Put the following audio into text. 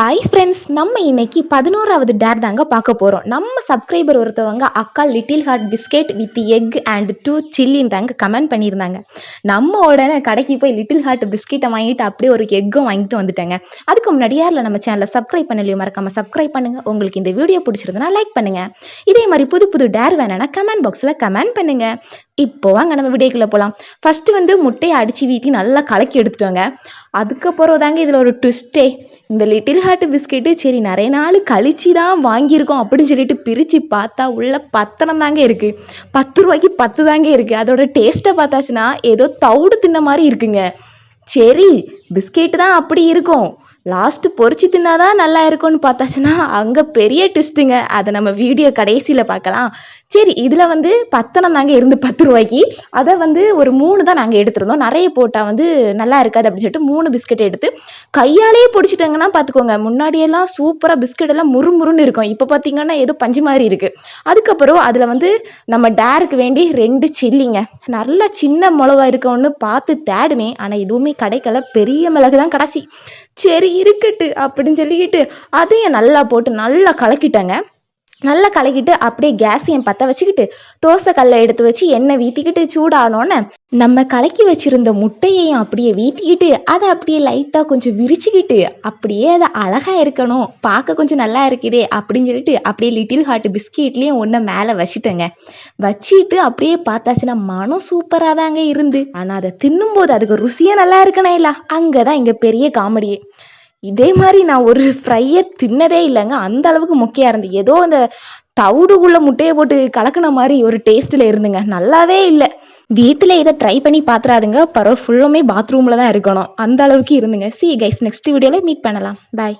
Hi friends நம்ம இன்னைக்கு பதினோராவது டேர் தாங்க பார்க்க போகிறோம் நம்ம சப்ஸ்கிரைபர் ஒருத்தவங்க அக்கா little heart biscuit with egg and two சில்லின்னு தாங்க கமெண்ட் பண்ணியிருந்தாங்க. நம்ம உடனே கடைக்கு போய் லிட்டில் ஹார்ட் பிஸ்கெட்டை வாங்கிட்டு அப்படியே ஒரு எக்கும் வாங்கிட்டு வந்துட்டேங்க. அதுக்கு முன்னாடி யாரில் நம்ம சேனலை சப்ஸ்கிரைப் பண்ணலையோ மறக்காம சப்ஸ்கிரைப் பண்ணுங்கள் உங்களுக்கு இந்த வீடியோ பிடிச்சிருந்தனா லைக் பண்ணுங்கள் இதே மாதிரி புது புது டேர் வேணும்னா கமெண்ட் பாக்ஸில் கமெண்ட் பண்ணுங்கள் இப்போ வாங்க நம்ம வீடியோக்குள்ளே போகலாம் ஃபஸ்ட்டு வந்து முட்டையை அடித்து வீட்டி நல்லா கலக்கி எடுத்துட்டோங்க. அதுக்கப்புறம் தாங்க இதில் ஒரு ட்விஸ்ட்டே இந்த லிட்டில் ஹார்ட் பிஸ்கெட்டு சரி நிறைய நாள் கழிச்சு தான் வாங்கியிருக்கோம் அப்படின்னு சொல்லிட்டு பிரித்து பார்த்தா உள்ள பத்தனம் தாங்க இருக்குது பத்து ரூபாய்க்கு பத்து தாங்க இருக்குது அதோட டேஸ்ட்டை பார்த்தாச்சுன்னா ஏதோ தவிடு தின்ன மாதிரி இருக்குங்க. சரி பிஸ்கெட்டு தான் அப்படி இருக்கும். லாஸ்ட்டு பொரிச்சு தின்னாதான் நல்லா இருக்கும்னு பார்த்தாச்சுன்னா அங்கே பெரிய ட்விஸ்ட்டுங்க அதை நம்ம வீடியோ கடைசியில் பார்க்கலாம். சரி இதில் வந்து பத்தனம் தாங்க இருந்து பத்து ரூபாய்க்கு. அதை வந்து ஒரு மூணு தான் நாங்கள் எடுத்திருந்தோம். நிறைய போட்டால் வந்து நல்லா இருக்காது அப்படின்னு சொல்லிட்டு மூணு பிஸ்கெட் எடுத்து கையாலேயே பிடிச்சிட்டாங்கன்னா பார்த்துக்கோங்க முன்னாடியெல்லாம் சூப்பராக பிஸ்கெட் எல்லாம் முறுமுறுன்னு இருக்கும். இப்போ பார்த்தீங்கன்னா ஏதோ பஞ்சு மாதிரி இருக்குது அதுக்கப்புறம் அதில் வந்து நம்ம டேருக்கு வேண்டி ரெண்டு சில்லிங்க நல்லா சின்ன மிளகா இருக்கோன்னு பார்த்து தேடினேன். ஆனால் எதுவுமே கிடைக்கல. பெரிய மிளகு தான் கடைசி. சரி இருக்கட்டு அப்படின்னு சொல்லிக்கிட்டு அதையும் நல்லா போட்டு நல்லா கலக்கிட்டேங்க. நல்லா கலக்கிட்டு அப்படியே கேஸையும் பற்ற வச்சுக்கிட்டு தோசை கல்லை எடுத்து வச்சு எண்ணெய் வீத்திக்கிட்டு சூடானோன்னே நம்ம கலக்கி வச்சிருந்த முட்டையையும் அப்படியே வீத்திக்கிட்டு அதை அப்படியே லைட்டாக கொஞ்சம் விரிச்சுக்கிட்டு அப்படியே அதை அழகாக இருக்கணும் பார்க்க கொஞ்சம் நல்லா இருக்குதே அப்படின்னு சொல்லிட்டு அப்படியே லிட்டில் ஹார்ட் பிஸ்கெட்லேயும் ஒன்றை மேலே வச்சுட்டேங்க. வச்சுட்டு அப்படியே பார்த்தாச்சுன்னா மனம் சூப்பராக தாங்க இருந்து. ஆனால் அதை தின்னும்போது அதுக்கு ருசியாக நல்லா இருக்கணும் இல்லை. அங்கே தான் இங்கே பெரிய காமெடியே. இதே மாதிரி நான் ஒரு ஃப்ரையை தின்னதே இல்லைங்க. அந்த அளவுக்கு மொக்கையாக இருந்து ஏதோ அந்த தவிடுக்குள்ளே முட்டையை போட்டு கலக்குன மாதிரி ஒரு டேஸ்ட்டில் இருந்துங்க. நல்லாவே இல்லை. வீட்டில் இதை ட்ரை பண்ணி பார்த்துறாதுங்க பரவாயில்ல ஃபுல்லுமே பாத்ரூமில் தான் இருக்கணும். அந்த அளவுக்கு இருந்துங்க. சி கைஸ் நெக்ஸ்ட் வீடியோவில் மீட் பண்ணலாம். பாய்